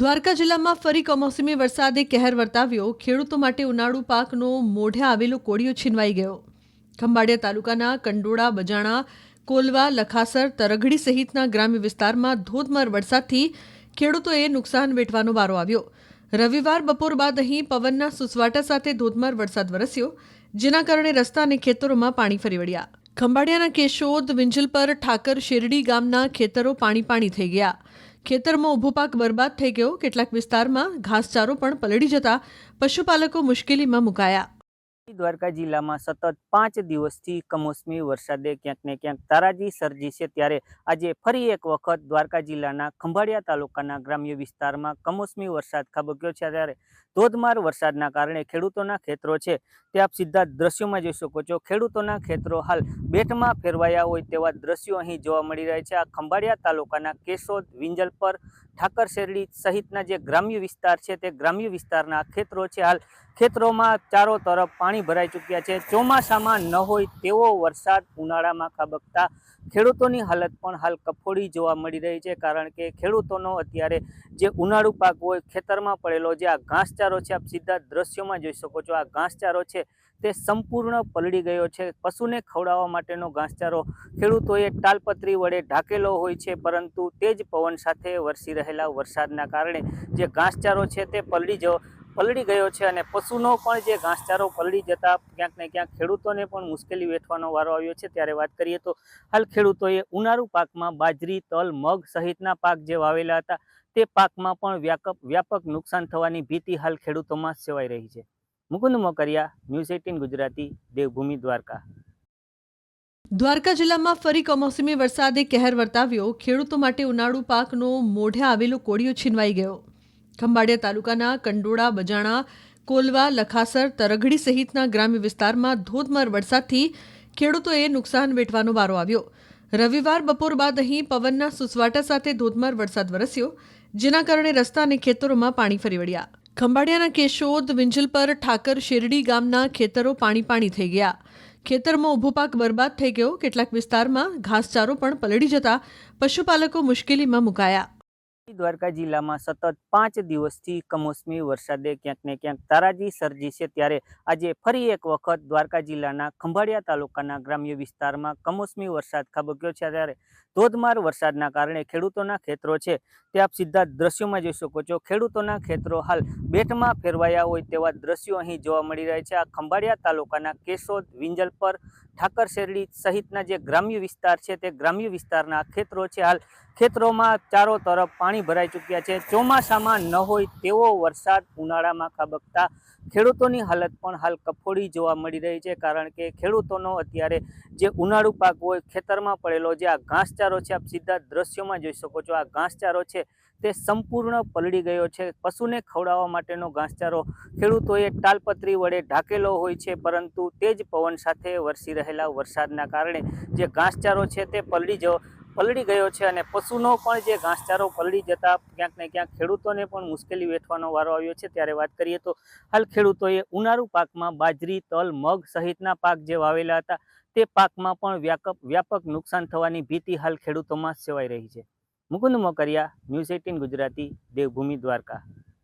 દ્વારકા જિલ્લામાં ફરી કમોસમી વરસાદે કહેર વર્તાવ્યો. ખેડૂતો માટે ઉનાળુ પાકનો મોઢે આવેલો કોળિયો છીનવાઈ ગયો. ખંભાળિયા તાલુકાના કંડોળા, બજાણા, કોલવા, લખાસર, તરઘડી સહિતના ગ્રામ્ય વિસ્તારમાં ધોધમાર વરસાદથી ખેડૂતોએ નુકસાન વેઠવાનો વારો આવ્યો. રવિવાર બપોર બાદ અહીં પવનના સુસવાટા સાથે ધોધમાર વરસાદ વરસ્યો, જેના કારણે રસ્તા અને ખેતરોમાં પાણી ફરી વળ્યા. ખંભાળિયાના કેશોદ વિંજલપર ઠાકર શેરડી ગામના ખેતરો પાણી પાણી થઈ ગયા. ખેતરમાં ઊભો પાક બરબાદ થઈ ગયો. કેટલાક વિસ્તારમાં ઘાસચારો પણ પલળી જતા પશુપાલકો મુશ્કેલીમાં મુકાયા. દ્વારકા જિલ્લામાં સતત પાંચ દિવસથી કમોસમી વરસાદે ક્યાંક ને ક્યાંક તારાજી સર્જી છે. ત્યારે આજે ફરી એક વખત દ્વારકા જિલ્લાના ખંભાળિયા તાલુકાના ગ્રામ્ય વિસ્તારમાં કમોસમી વરસાદ ખાબક્યો છે. ત્યારે ધોધમાર વરસાદના કારણે ખેડૂતોના ખેતરો છે તે આપ સીધા દ્રશ્યોમાં જોઈ શકો છો. ખેડૂતોના ખેતરો હાલ બેટમાં ફેરવાયા હોય તેવા દ્રશ્યો અહીં જોવા મળી રહ્યા છે. આ ખંભાળિયા તાલુકાના કેશોદ વિંજલપર ઠાકર શેરડી સહિતના જે ગ્રામ્ય વિસ્તાર છે તે ગ્રામ્ય વિસ્તારના ખેતરો છે. હાલ ખેતરોમાં ચારો તરફ પાણી ભરાઈ ચૂક્યા છે. ચોમાસામાં ન હોય તેવો વરસાદ ઉનાળામાં ખાબકતા ખેડૂતોની હાલત પણ હાલ કફોડી જોવા મળી રહી છે. કારણ કે ખેડૂતોનો અત્યારે જે ઉનાળુ પાક હોય ખેતરમાં પડેલો જે આ ઘાસચારો છે, આપ સીધા દ્રશ્યોમાં જોઈ શકો છો. આ ઘાસચારો છે તે સંપૂર્ણ પલળી ગયો છે. પશુને ખવડાવવા માટેનો ઘાસચારો ખેડૂતોએ તાલપત્રી વડે ઢાકેલો હોય છે, પરંતુ તે જ પવન સાથે વરસી રહેલા વરસાદના કારણે જે ઘાસચારો છે તે પલળી જ પલળી ગયો છે અને પશુનો પણ જે ઘાસચારો પલળી જતા ક્યાંક ને ક્યાંક ખેડૂતોને પણ મુશ્કેલી વેઠવાનો વારો આવ્યો છે. ત્યારે વાત કરીએ તો હાલ ખેડૂતોએ ઉનાળુ પાકમાં બાજરી, તલ, મગ સહિતના પાક જે વાવેલા હતા તે પાકમાં પણ વ્યાપક વ્યાપક નુકસાન થવાની ભીતિ હાલ ખેડૂતોમાં સેવાઈ રહી છે. Mukund Mokariya, news eighteen Gujarati, Devbhumi Dwarka. Dwarka જિલ્લામાં ફરી કમોસમી વરસાદે કહેર વર્તાવ્યો. ખેડૂતો માટે ઉનાળુ પાકનો મોઢે આવેલો કોળિયો છીનવાઈ ગયો. ખંભાળિયા તાલુકાના કંડોળા, બજાણા, કોલવા, લખાસર, તરઘડી સહિતના ગ્રામ્ય વિસ્તારમાં ધોધમાર વરસાદથી ખેડૂતોએ નુકસાન વેઠવાનો વારો આવ્યો. રવિવાર બપોર બાદ અહીં પવનના સુસવાટા સાથે ધોધમાર વરસાદ વરસ્યો, જેના કારણે રસ્તા અને ખેતરોમાં પાણી ફરી વળ્યા. ખંભાળિયાના કેશોદ, વિંજલપર, ઠાકર, શેરડી ગામના ખેતરો પાણી પાણી થઈ ગયા. ખેતરમાં ઊભો પાક બરબાદ થઈ ગયો. કેટલાક વિસ્તારમાં ઘાસચારો પણ પલળી જતા પશુપાલકો મુશ્કેલીમાં મુકાયા. દ્વારકા જિલ્લામાં સતત પાંચ દિવસથી કમોસમી વરસાદે ક્યાંક ને ક્યાંક તારાજી સર્જી છે. ત્યારે આજે ફરી એક વખત દ્વારકા જિલ્લાના ખંભાળિયા તાલુકાના ગ્રામ્ય વિસ્તારમાં કમોસમી વરસાદ ખાબક્યો છે. ત્યારે ધોધમાર વરસાદના કારણે ખેડૂતોના ખેતરો છે તે આપ સીધા દ્રશ્યોમાં જોઈ શકો છો. ખેડૂતોના ખેતરો હાલ બેટમાં ફેરવાયા હોય તેવા દ્રશ્યો અહીં જોવા મળી રહ્યા છે. આ ખંભાળિયા તાલુકાના કેશોદ વિંજલપર ઠાકર શેરડી સહિતના જે ગ્રામ્ય વિસ્તાર છે તે ગ્રામ્ય વિસ્તારના ખેતરો છે. હાલ ખેતરોમાં ચારો તરફ પાણી ભરાઈ ચૂક્યા છે. ચોમાસામાં ન હોય તેવો વરસાદ ઉનાળામાં ખાબકતા ખેડૂતોની હાલત પણ હાલ કફોડી જોવા મળી રહી છે, કારણ કે ખેડૂતોનો અત્યારે જે ઉનાળુ પાક હોય, ખેતરમાં પડેલો જે આ ઘાસચારો છે, આપ સીધા દ્રશ્યોમાં જોઈ શકો છો, આ ઘાસચારો છે તે સંપૂર્ણ પલળી ગયો છે. પશુને ખવડાવવા માટેનો ઘાસચારો ખેડૂતોએ તાલપત્રી વડે ઢાકેલો હોય છે, પરંતુ તે જ પવન સાથે વરસી રહેલા વરસાદના કારણે જે ઘાસચારો છે તે પલળી જ પલળી ગયો છે અને પશુનો પણ જે ઘાસચારો પલળી જતા ક્યાંક ને ક્યાંક ખેડૂતોને પણ મુશ્કેલી વેઠવાનો વારો આવ્યો છે. ત્યારે વાત કરીએ તો હાલ ખેડૂતોએ ઉનાળુ પાકમાં બાજરી, તલ, મગ સહિતના પાક જે વાવેલા હતા તે પાકમાં પણ વ્યાપક વ્યાપક નુકસાન થવાની ભીતિ હાલ ખેડૂતોમાં સેવાઈ રહી છે. Mukund Mokariya, news eighteen Gujarati, Devbhumi Dwarka.